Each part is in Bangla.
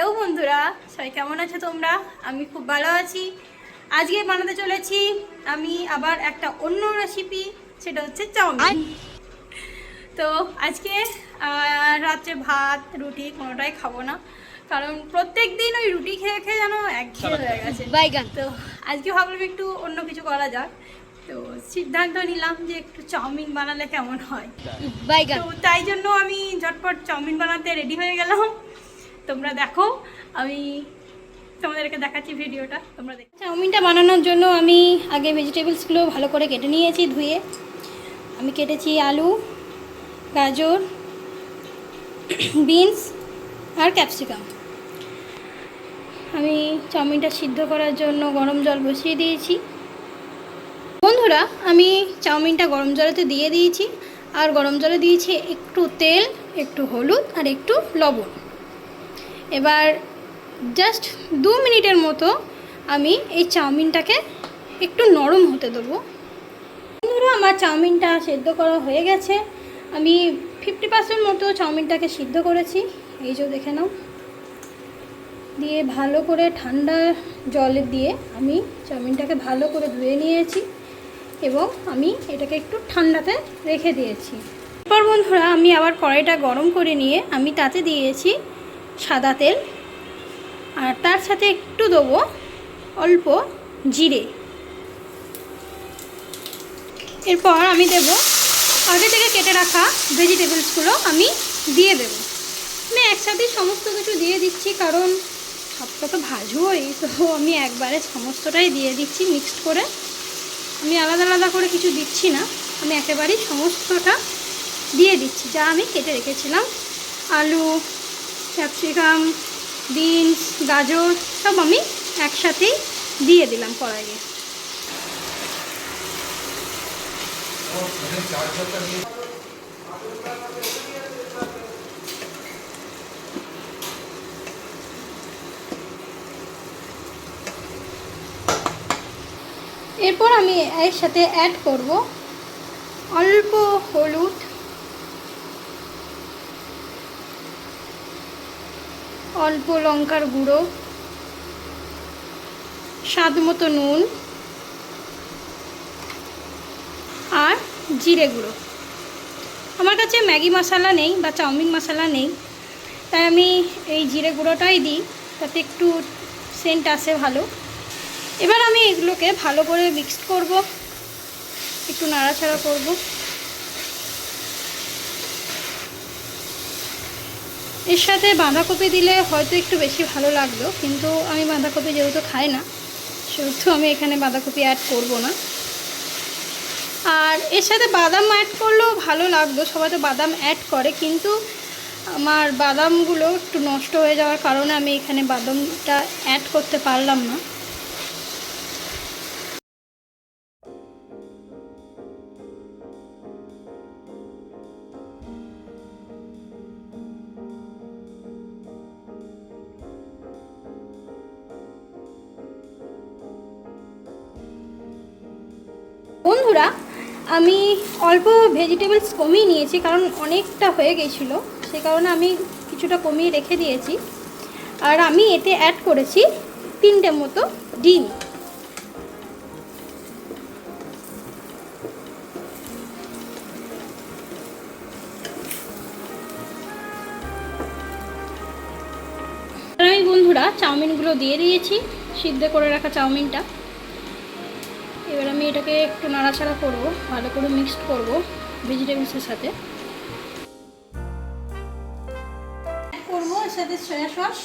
হ্যালো বন্ধুরা সবাই কেমন আছো তোমরা? আমি খুব ভালো আছি। আজকে বানাতে চলেছি আমি আবার একটা অন্য রেসিপি সেটা হচ্ছে চাউমিন। তো আজকে রাত্রে ভাত রুটি কোনোটাই খাব না। কারণ প্রত্যেক দিন ওই রুটি খেয়ে খেয়ে যেন একঘেয়ে হয়ে গেছে। বাইগান। তো আজকে ভাবলাম একটু অন্য কিছু করা যাক। তো সিদ্ধান্ত নিলাম যে একটু চাউমিন বানালে কেমন হয়। বাইগান। তো তাই জন্য আমি ঝটপট চাউমিন বানাতে রেডি হয়ে গেলাম। তোমরা দেখো, আমি তোমাদেরকে দেখাচ্ছি ভিডিওটা, তোমরা দেখো। চাউমিনটা বানানোর জন্য আমি আগে ভেজিটেবলসগুলো ভালো করে কেটে নিয়েছি ধুয়ে। আমি কেটেছি আলু, গাজর, বিনস আর ক্যাপসিকাম। আমি চাউমিনটা সিদ্ধ করার জন্য গরম জল বসিয়ে দিয়েছি। বন্ধুরা, আমি চাউমিনটা গরম জলেতে দিয়ে দিয়েছি। আর গরম জলে দিয়েছি একটু তেল, একটু হলুদ আর একটু লবণ। এবার জাস্ট দু মিনিটের মতো আমি এই চাউমিনটাকে একটু নরম হতে দেবো। বন্ধুরা, আমার চাউমিনটা সেদ্ধ করা হয়ে গেছে। আমি ফিফটি পার্সেন্ট মতো চাউমিনটাকে সিদ্ধ করেছি। এই যে দেখে নাও। দিয়ে ভালো করে ঠান্ডা জলে দিয়ে আমি চাউমিনটাকে ভালো করে ধুয়ে নিয়েছি এবং আমি এটাকে একটু ঠান্ডাতে রেখে দিয়েছি। এরপর বন্ধুরা, আমি আবার কড়াইটা গরম করে নিয়ে আমি তাতে দিয়েছি সাদা তেল। আর তার সাথে একটু দেবো অল্প জিরে। এরপর আমি দেব আগে থেকে কেটে রাখা ভেজিটেবলসগুলো আমি দিয়ে দেব। আমি একসাথেই সমস্ত কিছু দিয়ে দিচ্ছি, কারণ সবটা তো ভাজবই তো আমি একবারে সমস্তটাই দিয়ে দিচ্ছি মিক্সড করে। আমি আলাদা আলাদা করে কিছু দিচ্ছি না, আমি একেবারেই সমস্তটা দিয়ে দিচ্ছি, যা আমি কেটে রেখেছিলাম। আলু ক্যাপসিকাম, বিনস, গাজর সব আমি একসাথেই দিয়ে দিলাম কড়াইয়ে। এরপর আমি এর সাথে অ্যাড করব অল্প হলুদ অল্প লঙ্কার গুঁড়ো, স্বাদ মতো নুন আর জিরে গুঁড়ো। আমার কাছে ম্যাগি মশলা নেই বা চাউমিন মশলা নেই, তাই আমি এই জিরে গুঁড়োটাই দিই, তাতে একটু সেন্ট আসে ভালো। এবার আমি এগুলোকে ভালো করে মিক্সড করব, একটু নাড়াচাড়া করব। এর সাথে বাঁধাকপি দিলে হয়তো একটু বেশি ভালো লাগল, কিন্তু আমি বাঁধাকপি যেহেতু খাই না, সেহেতু আমি এখানে বাঁধাকপি অ্যাড করব না। আর এর সাথে বাদাম অ্যাড করলেও ভালো লাগতো সবাই তো বাদাম অ্যাড করে, কিন্তু আমার বাদামগুলো একটু নষ্ট হয়ে যাওয়ার কারণে আমি এখানে বাদামটা অ্যাড করতে পারলাম না। আমি অল্প ভেজিটেবলস কমিয়ে নিয়েছি, কারণ অনেকটা হয়ে গেছিল। সে কারণে আমি কিছুটা কমিয়ে রেখে দিয়েছি। আর আমি এতে অ্যাড করেছি তিনটে মতো ডিম। আমি বন্ধুরা, চাউমিনগুলো দিয়ে দিয়েছি, সিদ্ধ করে রাখা চাউমিনটা। এবার আমি এটাকে একটু নাড়াচাড়া করব, ভালো করে মিক্সড করব ভেজিটেবলসের সাথে। করব এর সাথে সয়া সস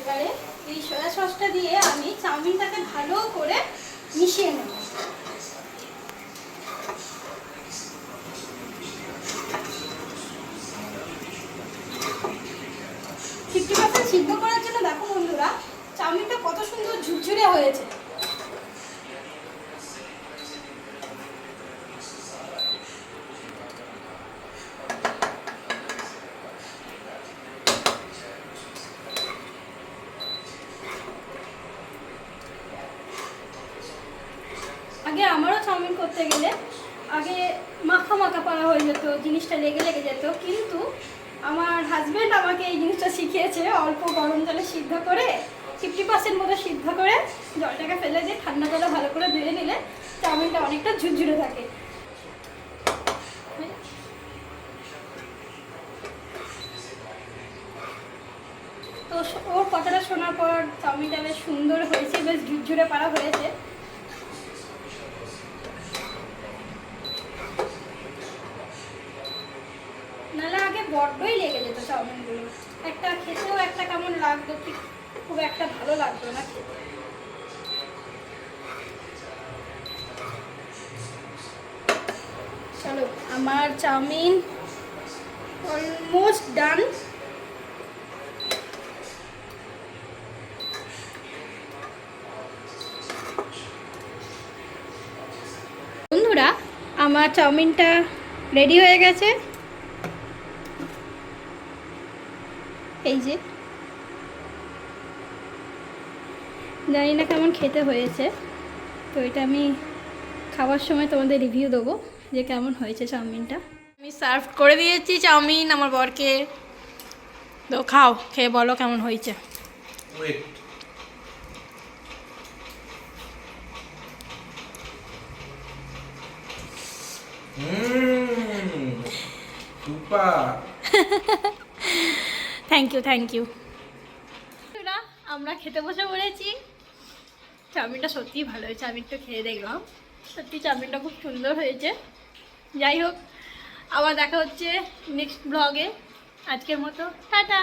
এবারে এই সয়া সসটা দিয়ে আমি চাউমিনটাকে ভালো করে মিশিয়ে নেব ফিফটি পার্সেন্ট সিদ্ধ করার জন্য দেখো বন্ধুরা চাউমিনটা কত হয়েছে। আগে আমারও চাউমিন করতে গেলে আগে মাখা মাখা পাড়া হয়ে যেত, জিনিসটা লেগে লেগে যেত। কিন্তু আমার হাজব্যান্ড আমাকে এই জিনিসটা শিখিয়েছে, অল্প গরম জলে সিদ্ধ করে ফিফটি পার্সেন্ট মতো সিদ্ধ করে জলটাকে ফেলে দিয়ে ঠান্ডা জলে ভালো করে ধুয়ে নিলে চাউমিনটা অনেকটা ঝুরঝুরে থাকে। তো ওর কথাটা শোনার পর চাউমিনটা বেশ সুন্দর হয়েছে, বেশ ঝুরঝুরে পাড়া হয়েছে। বড্ডই লেগে যেত চাউমিনগুলো। একটা খেতেও একটা কেমন লাগতো, ঠিক খুব একটা ভালো লাগতো না চলো, আমার চাউমিন অলমোস্ট ডান বন্ধুরা, আমার চাউমিনটা রেডি হয়ে গেছে। এই যে জানি না কেমন খেতে হয়েছে। তো এটা আমি খাওয়ার সময় তোমাদের রিভিউ দেবো যে কেমন হয়েছে চাউমিনটা। আমি সার্ভ করে দিয়েছি চাউমিন আমার বরকে। তো খাও খেয়ে বলো কেমন হয়েছে। থ্যাংক ইউ থ্যাংক ইউ আমরা খেতে বসে পড়েছি। চাউমিনটা সত্যিই ভালো হয়েছে, আমি একটু খেয়ে দেখলাম। সত্যি চাউমিনটা খুব সুন্দর হয়েছে। যাই হোক, আবার দেখা হচ্ছে নেক্সট ব্লগে আজকের মতো, টাটা!